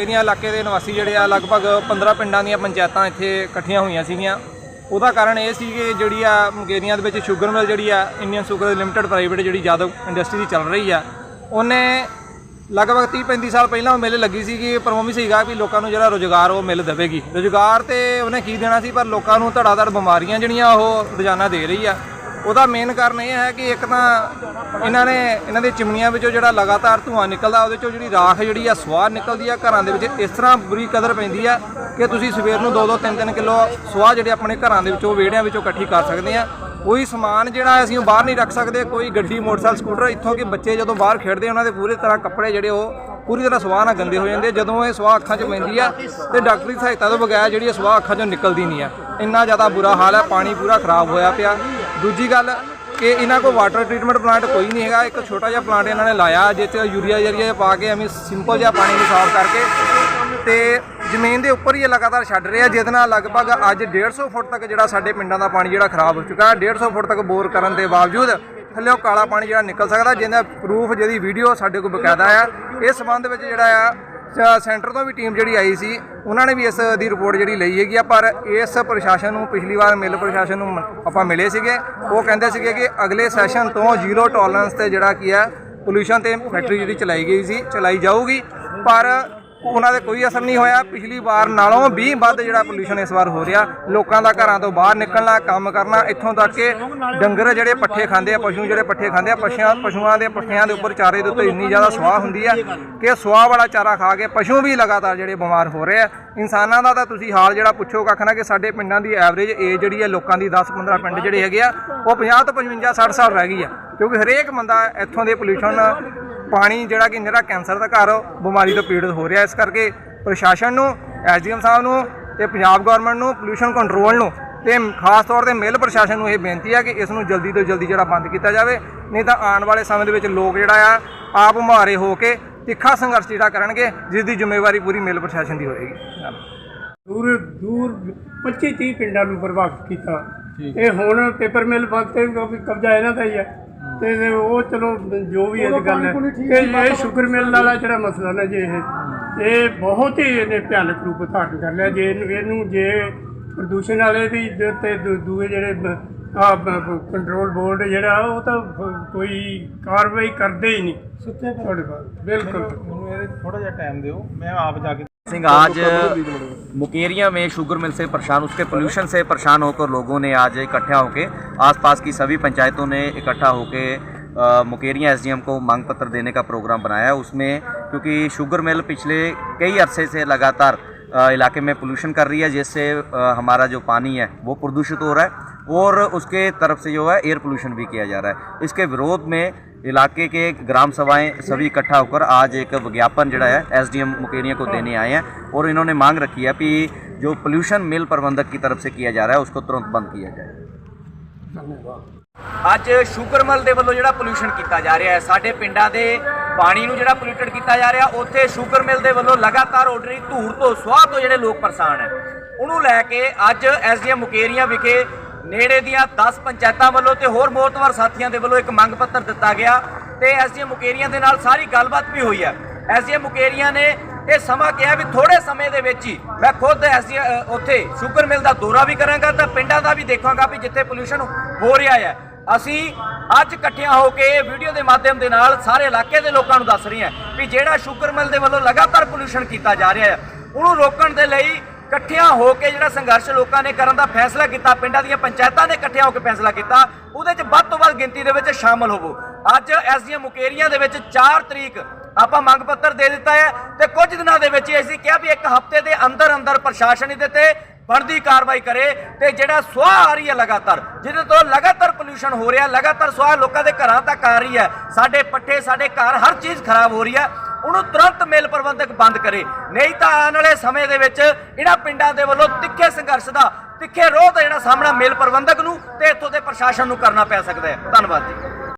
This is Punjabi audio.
ਇਹਦੀਆਂ ਇਲਾਕੇ ਦੇ ਨਿਵਾਸੀ ਜਿਹੜੇ ਆ ਲਗਭਗ 15 ਪਿੰਡਾਂ ਦੀਆਂ ਪੰਚਾਇਤਾਂ ਇੱਥੇ ਇਕੱਠੀਆਂ ਹੋਈਆਂ ਸੀਗੀਆਂ। ਉਹਦਾ ਕਾਰਨ ਇਹ ਸੀ ਕਿ ਜਿਹੜੀ ਆ ਮੁਕੇਰੀਆਂ ਦੇ ਵਿੱਚ ਸ਼ੂਗਰ ਮਿਲ ਜਿਹੜੀ ਆ, ਇੰਡੀਅਨ ਸ਼ੂਗਰ ਲਿਮਟਿਡ ਪ੍ਰਾਈਵੇਟ ਜਿਹੜੀ ਜਾਦਵ ਇੰਡਸਟਰੀ ਦੀ ਚੱਲ ਰਹੀ ਆ, ਉਹਨੇ ਲਗਭਗ 30 35 ਸਾਲ ਪਹਿਲਾਂ ਉਹ ਮਿਲ ਲੱਗੀ ਸੀ ਕਿ ਪ੍ਰਮੋਮੀ ਸੀਗਾ ਵੀ ਲੋਕਾਂ ਨੂੰ ਜਿਹੜਾ ਰੋਜ਼ਗਾਰ ਉਹ ਮਿਲ ਦੇਵੇਗੀ। ਰੋਜ਼ਗਾਰ ਤੇ ਉਹਨੇ ਕੀ ਦੇਣਾ ਸੀ, ਪਰ ਲੋਕਾਂ ਨੂੰ ਧੜਾ ਧੜ ਬਿਮਾਰੀਆਂ ਜਿਹੜੀਆਂ ਉਹ ਰੋਜ਼ਾਨਾ ਦੇ ਰਹੀ ਆ। ਉਹਦਾ ਮੇਨ ਕਾਰਨ ਇਹ ਹੈ ਕਿ ਇੱਕ ਤਾਂ ਇਹਨਾਂ ਨੇ, ਇਹਨਾਂ ਦੇ ਚਿਮਨੀਆਂ ਵਿੱਚੋਂ ਜਿਹੜਾ ਲਗਾਤਾਰ ਧੂੰਆਂ ਨਿਕਲਦਾ, ਉਹਦੇ ਚੋਂ ਜਿਹੜੀ ਰਾਖ ਜਿਹੜੀ ਆ ਸਵਾਹ ਨਿਕਲਦੀ ਆ ਘਰਾਂ ਦੇ ਵਿੱਚ। ਇਸ ਤਰ੍ਹਾਂ ਬੁਰੀ ਕਦਰ ਪੈਂਦੀ ਆ ਕਿ ਤੁਸੀਂ ਸਵੇਰ ਨੂੰ 2-2 3-3 ਕਿਲੋ ਸਵਾਹ ਜਿਹੜੇ ਆਪਣੇ ਘਰਾਂ ਦੇ ਵਿੱਚੋਂ, ਵਿਹੜਿਆਂ ਵਿੱਚੋਂ ਇਕੱਠੀ ਕਰ ਸਕਦੇ ਆ। ਕੋਈ ਸਮਾਨ ਜਿਹੜਾ ਅਸੀਂ ਉਹ ਬਾਹਰ ਨਹੀਂ ਰੱਖ ਸਕਦੇ, ਕੋਈ ਗੱਡੀ, ਮੋਟਰਸਾਈਕਲ, ਸਕੂਟਰ, ਇੱਥੋਂ ਕਿ ਬੱਚੇ ਜਦੋਂ ਬਾਹਰ ਖੇਡਦੇ ਉਹਨਾਂ ਦੇ ਪੂਰੀ ਤਰ੍ਹਾਂ ਕੱਪੜੇ ਜਿਹੜੇ ਉਹ ਪੂਰੀ ਤਰ੍ਹਾਂ ਸਵਾਹ ਨਾਲ ਗੰਦੇ ਹੋ ਜਾਂਦੇ ਜਦੋਂ ਇਹ ਸਵਾਹ ਅੱਖਾਂ 'ਚ ਪੈਂਦੀ ਆ ਤੇ ਡਾਕਟਰੀ ਸਹਾਇਤਾ ਤੋਂ ਬਗੈਰ ਜਿਹੜੀ ਇਹ ਸਵਾਹ ਅੱਖਾਂ 'ਚੋਂ ਨਿਕਲਦੀ ਨਹੀਂ ਆ। ਇੰਨਾ ਜ਼ਿਆਦਾ ਬੁਰਾ ਹਾਲ ਹੈ ਪਾਣੀ ਪੂਰਾ ਖਰਾਬ ਹੋਇਆ ਪਿਆ। ਦੂਜੀ ਗੱਲ ਕਿ ਇਹਨਾਂ ਕੋਲ ਵਾਟਰ ਟ੍ਰੀਟਮੈਂਟ ਪਲਾਂਟ ਕੋਈ ਨਹੀਂ ਹੈਗਾ। ਇੱਕ ਛੋਟਾ ਜਿਹਾ ਪਲਾਂਟ ਇਹਨਾਂ ਨੇ ਲਾਇਆ ਜਿਸ 'ਚ ਯੂਰੀਆ ਜਰੀਆ ਪਾ ਕੇ ਐਵੇਂ ਸਿੰਪਲ ਜਿਹਾ ਪਾਣੀ ਨੂੰ ਸਾਫ਼ ਕਰਕੇ ਤੇ ਜ਼ਮੀਨ ਦੇ ਉੱਪਰ ਹੀ ਇਹ ਲਗਾਤਾਰ ਛੱਡ ਰਿਹਾ। ਜਿਹਦੇ ਨਾਲ ਲਗਭਗ ਅੱਜ 150 ਫੁੱਟ ਤੱਕ ਜਿਹੜਾ ਸਾਡੇ ਪਿੰਡਾਂ ਦਾ ਪਾਣੀ ਜਿਹੜਾ ਖਰਾਬ ਹੋ ਚੁੱਕਾ ਹੈ। 150 ਫੁੱਟ ਤੱਕ ਬੋਰ ਕਰਨ ਦੇ ਬਾਵਜੂਦ ਥੱਲੇ ਉਹ ਕਾਲਾ ਪਾਣੀ ਜਿਹੜਾ ਨਿਕਲ ਸਕਦਾ, ਜਿਹਦਾ ਪ੍ਰੂਫ ਜਿਹਦੀ ਵੀਡੀਓ ਸਾਡੇ ਕੋਲ ਬਕਾਇਦਾ ਆ ਇਸ ਸੰਬੰਧ ਵਿੱਚ ਜਿਹੜਾ ਆ ਸੈਂਟਰ ਤੋਂ ਵੀ ਟੀਮ ਜਿਹੜੀ ਆਈ ਸੀ, ਉਹਨਾਂ ਨੇ ਵੀ ਇਸ ਦੀ ਰਿਪੋਰਟ ਜਿਹੜੀ ਲਈ ਹੈਗੀ ਆ, ਪਰ ਇਸ ਪ੍ਰਸ਼ਾਸਨ ਨੂੰ ਪਿਛਲੀ ਵਾਰ ਮਿਲ ਪ੍ਰਸ਼ਾਸਨ ਨੂੰ ਆਪਾਂ ਮਿਲੇ ਸੀਗੇ। ਉਹ ਕਹਿੰਦੇ ਸੀਗੇ ਕਿ ਅਗਲੇ ਸੈਸ਼ਨ ਤੋਂ ਜ਼ੀਰੋ ਟੋਲਰੈਂਸ ਤੇ ਜਿਹੜਾ ਕੀ ਹੈ ਪੋਲੂਸ਼ਨ ਤੇ ਫੈਕਟਰੀ ਜਿਹੜੀ ਚਲਾਈ ਗਈ ਸੀ, ਚਲਾਈ ਜਾਊਗੀ। ਪਰ ਉਹਨਾਂ ਦੇ ਕੋਈ ਅਸਰ ਨਹੀਂ ਹੋਇਆ। ਪਿਛਲੀ ਵਾਰ ਨਾਲੋਂ 20 ਵੱਧ ਜਿਹੜਾ ਪੋਲੂਸ਼ਨ ਇਸ ਵਾਰ ਹੋ ਰਿਹਾ। ਲੋਕਾਂ ਦਾ ਘਰਾਂ ਤੋਂ ਬਾਹਰ ਨਿਕਲਣਾ, ਕੰਮ ਕਰਨਾ, ਇੱਥੋਂ ਤੱਕ ਕਿ ਡੰਗਰ ਜਿਹੜੇ ਪੱਠੇ ਖਾਂਦੇ ਆ, ਪਸ਼ੂ ਜਿਹੜੇ ਪੱਠੇ ਖਾਂਦੇ ਆ, ਪਸ਼ੂਆਂ ਪਸ਼ੂਆਂ ਦੇ ਪੱਠਿਆਂ ਦੇ ਉੱਪਰ ਚਾਰੇ ਦੇ ਉੱਤੇ ਇੰਨੀ ਜ਼ਿਆਦਾ ਸਵਾਹ ਹੁੰਦੀ ਆ ਕਿ ਸਵਾਹ ਵਾਲਾ ਚਾਰਾ ਖਾ ਕੇ ਪਸ਼ੂ ਵੀ ਲਗਾਤਾਰ ਜਿਹੜੇ ਬਿਮਾਰ ਹੋ ਰਹੇ ਆ। ਇਨਸਾਨਾਂ ਦਾ ਤਾਂ ਤੁਸੀਂ ਹਾਲ ਜਿਹੜਾ ਪੁੱਛੋ ਕੱਖ ਨਾ ਕਿ ਸਾਡੇ ਪਿੰਡਾਂ ਦੀ ਐਵਰੇਜ ਏਜ ਜਿਹੜੀ ਹੈ ਲੋਕਾਂ ਦੀ 10-15 ਪਿੰਡ ਜਿਹੜੇ ਹੈਗੇ ਆ, ਉਹ 50 ਤੋਂ 55 60 ਸਾਲ ਰਹਿ ਗਈ ਆ। ਕਿਉਂਕਿ ਹਰੇਕ ਬੰਦਾ ਇੱਥੋਂ ਦੇ ਪੋਲੂਸ਼ਨ ਪਾਣੀ ਜਿਹੜਾ ਕਿ ਨਿਹਰਾ ਕੈਂਸਰ ਦਾ ਘਰ ਬਿਮਾਰੀ ਤੋਂ ਪੀੜਤ ਹੋ ਰਿਹਾ ਇਸ ਕਰਕੇ ਪ੍ਰਸ਼ਾਸਨ ਨੂੰ ਐਸਡੀਐਮ ਸਾਹਿਬ ਨੂੰ ਤੇ ਪੰਜਾਬ ਗਵਰਨਮੈਂਟ ਨੂੰ ਪੋਲੂਸ਼ਨ ਕੰਟਰੋਲ ਨੂੰ ਤੇ ਖਾਸ ਤੌਰ ਤੇ ਮਿਲ ਪ੍ਰਸ਼ਾਸਨ ਨੂੰ ਇਹ ਬੇਨਤੀ ਹੈ ਕਿ ਇਸ ਨੂੰ ਜਲਦੀ ਤੋਂ ਜਲਦੀ ਜਿਹੜਾ ਬੰਦ ਕੀਤਾ ਜਾਵੇ। ਨਹੀਂ ਤਾਂ ਆਉਣ ਵਾਲੇ ਸਮੇਂ ਦੇ ਵਿੱਚ ਲੋਕ ਜਿਹੜਾ ਆ ਆਪ ਮੁਹਾਰੇ ਹੋ ਕੇ ਤਿੱਖਾ ਸੰਘਰਸ਼ ਜਿਹੜਾ ਕਰਨਗੇ ਜਿਸ ਦੀ ਜ਼ਿੰਮੇਵਾਰੀ ਪੂਰੀ ਮਿਲ ਪ੍ਰਸ਼ਾਸਨ ਦੀ ਹੋਏਗੀ। ਦੂਰ ਦੂਰ 25 30 ਪਿੰਡਾਂ ਨੂੰ ਪ੍ਰਭਾਵਿਤ ਕੀਤਾ। ਇਹ ਹੁਣ ਪੇਪਰ ਮਿਲ ਬੰਦ ਤੇ ਕਬਜ਼ਾ ਇਹਨਾਂ ਦਾ ਹੀ ਹੈ। ਤੇ ਉਹ ਚਲੋ ਜੋ ਵੀ ਇਹ ਗੱਲ ਹੈ ਕਿ ਇਹ ਸ਼ੂਗਰ ਮਿਲ ਵਾਲਾ ਜਿਹੜਾ ਮਸਲਾ ਨਾ ਜੇ ਇਹ ਇਹ ਬਹੁਤ ਹੀ ਇਹਨੇ ਭਿਆਨਕ ਰੂਪ ਧਾਰਨ ਕਰ ਲਿਆ। ਜੇ ਇਹਨੂੰ ਇਹਨੂੰ ਜੇ ਪ੍ਰਦੂਸ਼ਣ ਵਾਲੇ ਵੀ ਦੇ ਤੇ ਦੂ- ਦੂਏ ਜਿਹੜੇ ਆ ਕੰਟਰੋਲ ਬੋਰਡ ਜਿਹੜਾ ਉਹ ਤਾਂ ਫ- ਕੋਈ ਕਾਰਵਾਈ ਕਰਦੇ ਹੀ ਨਹੀਂ। ਸੁੱਤੇ ਤੁਹਾਡੇ ਬਾਅਦ ਬਿਲਕੁਲ। ਮੈਨੂੰ ਇਹ ਥੋੜਾ ਜਿਹਾ ਟਾਈਮ ਦਿਓ। ਮੈਂ ਆਪ ਜਾ ਕੇ सिंह, आज मुकेरिया में शुगर मिल से परेशान, उसके पोल्यूशन से परेशान होकर लोगों ने आज इकट्ठा होकर आसपास की सभी पंचायतों ने इकट्ठा होकर मुकेरिया एसडीएम को मांग पत्र देने का प्रोग्राम बनाया। उसमें क्योंकि शुगर मिल पिछले कई अरसे से लगातार इलाके में पोल्यूशन कर रही है, जिससे हमारा जो पानी है, वो प्रदूषित हो रहा है और उसके तरफ़ से जो है एयर पोल्यूशन भी किया जा रहा है। इसके विरोध में इलाके के ग्राम सभाएं सभी इकट्ठा होकर आज एक विज्ञापन जड़ा है एसडीएम मुकेरिया को देने आए हैं और इन्होंने मांग रखी है कि जो पोल्यूशन मिल प्रबंधक की तरफ से किया जा रहा है उसको तुरंत बंद किया जाए ਅੱਜ ਸ਼ੂਗਰ ਮਿਲ ਦੇ ਵੱਲੋਂ ਜਿਹੜਾ ਪੋਲੂਸ਼ਨ ਕੀਤਾ ਜਾ ਰਿਹਾ ਹੈ ਸਾਡੇ ਪਿੰਡਾਂ ਦੇ ਪਾਣੀ ਨੂੰ ਜਿਹੜਾ ਪੋਲੂਟਡ ਕੀਤਾ ਜਾ ਰਿਹਾ ਉੱਥੇ ਸ਼ੂਗਰ ਮਿਲ ਦੇ ਵੱਲੋਂ ਲਗਾਤਾਰ ਆਰਡਰੀ ਧੂੜ ਤੋਂ ਸਵਾਹ ਤੋਂ ਜਿਹੜੇ ਲੋਕ ਪਰੇਸ਼ਾਨ ਹੈ ਉਹਨੂੰ ਲੈ ਕੇ ਅੱਜ ਐਸਡੀਐਮ ਮੁਕੇਰੀਆਂ ਵਿਖੇ ਨੇੜੇ ਦੀਆਂ 10 ਪੰਚਾਇਤਾਂ ਵੱਲੋਂ ਤੇ ਹੋਰ ਮੋਤਵਰ ਸਾਥੀਆਂ ਦੇ ਵੱਲੋਂ ਇੱਕ ਮੰਗ ਪੱਤਰ ਦਿੱਤਾ ਗਿਆ ਤੇ ਐਸਡੀਐਮ ਮੁਕੇਰੀਆਂ ਦੇ ਨਾਲ ਸਾਰੀ ਗੱਲਬਾਤ ਵੀ ਹੋਈ ਹੈ। ਐਸਡੀਐਮ ਮੁਕੇਰੀਆਂ ਨੇ ਇਹ ਸਮਾਂ ਕਿਹਾ ਵੀ ਥੋੜੇ ਸਮੇਂ ਦੇ ਵਿੱਚ ਹੀ ਮੈਂ ਖੁਦ ਐਸਡੀ ਉੱਥੇ ਸ਼ੂਗਰ ਮਿਲ ਦਾ ਦੌਰਾ ਵੀ ਕਰਾਂਗਾ ਤਾਂ ਪਿੰਡਾਂ ਦਾ ਵੀ ਦੇਖਾਂਗਾ ਵੀ ਜਿੱਥੇ ਪੋਲੂਸ਼ਨ ਹੋ ਰਿਹਾ ਹੈ। ਅਸੀਂ ਅੱਜ ਇਕੱਠਿਆਂ ਹੋ ਕੇ ਇਹ ਵੀਡੀਓ ਦੇ ਮਾਧਿਅਮ ਦੇ ਨਾਲ ਸਾਰੇ ਇਲਾਕੇ ਦੇ ਲੋਕਾਂ ਨੂੰ ਦੱਸ ਰਹੇ ਹਾਂ ਵੀ ਜਿਹੜਾ ਸ਼ੂਗਰ ਮਿਲ ਦੇ ਵੱਲੋਂ ਲਗਾਤਾਰ ਪੋਲੂਸ਼ਨ ਕੀਤਾ ਜਾ ਰਿਹਾ ਹੈ, ਉਹਨੂੰ ਰੋਕਣ ਦੇ ਲਈ ਇਕੱਠਿਆਂ ਹੋ ਕੇ ਜਿਹੜਾ ਸੰਘਰਸ਼ ਲੋਕਾਂ ਨੇ ਕਰਨ ਦਾ ਫੈਸਲਾ ਕੀਤਾ, ਪਿੰਡਾਂ ਦੀਆਂ ਪੰਚਾਇਤਾਂ ਨੇ ਇਕੱਠਿਆਂ ਹੋ ਕੇ ਫੈਸਲਾ ਕੀਤਾ, ਉਹਦੇ 'ਚ ਵੱਧ ਤੋਂ ਵੱਧ ਗਿਣਤੀ ਦੇ ਵਿੱਚ ਸ਼ਾਮਲ ਹੋਵੋ। ਅੱਜ ਐਸਡੀਐਮ ਮੁਕੇਰੀਆਂ ਦੇ ਵਿੱਚ 4 ਤਰੀਕ ਆਪਾਂ ਮੰਗ ਪੱਤਰ ਦੇ ਦਿੱਤਾ ਹੈ ਤੇ ਕੁਝ ਦਿਨਾਂ ਦੇ ਵਿੱਚ ਹੀ ਅਸੀਂ ਕਿਹਾ ਵੀ ਇੱਕ ਹਫ਼ਤੇ ਦੇ ਅੰਦਰ ਅੰਦਰ ਪ੍ਰਸ਼ਾਸਨ ਇਹਦੇ ਤੇ ਬਣਦੀ ਕਾਰਵਾਈ ਕਰੇ ਤੇ ਜਿਹੜਾ ਸੁਆਹ ਆ ਰਹੀ ਹੈ ਲਗਾਤਾਰ, ਜਿਹਦੇ ਤੋਂ ਲਗਾਤਾਰ ਪੋਲੂਸ਼ਨ ਹੋ ਰਿਹਾ, ਲਗਾਤਾਰ ਸੁਆਹ ਲੋਕਾਂ ਦੇ ਘਰਾਂ ਤੱਕ ਆ ਰਹੀ ਹੈ, ਸਾਡੇ ਪੱਠੇ, ਸਾਡੇ ਘਰ, ਹਰ ਚੀਜ਼ ਖਰਾਬ ਹੋ ਰਹੀ ਹੈ। ਉਹਨੂੰ ਤੁਰੰਤ ਮੇਲ ਪ੍ਰਬੰਧਕ ਬੰਦ ਕਰੇ। ਨਹੀਂ ਤਾਂ ਆਉਣ ਵਾਲੇ ਸਮੇਂ ਦੇ ਵਿੱਚ ਇਹਨਾਂ ਪਿੰਡਾਂ ਦੇ ਵੱਲੋਂ ਤਿੱਖੇ ਸੰਘਰਸ਼ ਦਾ, ਤਿੱਖੇ ਰੋਹ ਦਾ ਜਿਹੜਾ ਸਾਹਮਣਾ ਮੇਲ ਪ੍ਰਬੰਧਕ ਨੂੰ ਤੇ ਇੱਥੋਂ ਦੇ ਪ੍ਰਸ਼ਾਸਨ ਨੂੰ ਕਰਨਾ ਪੈ ਸਕਦਾ ਹੈ। ਧੰਨਵਾਦ ਜੀ।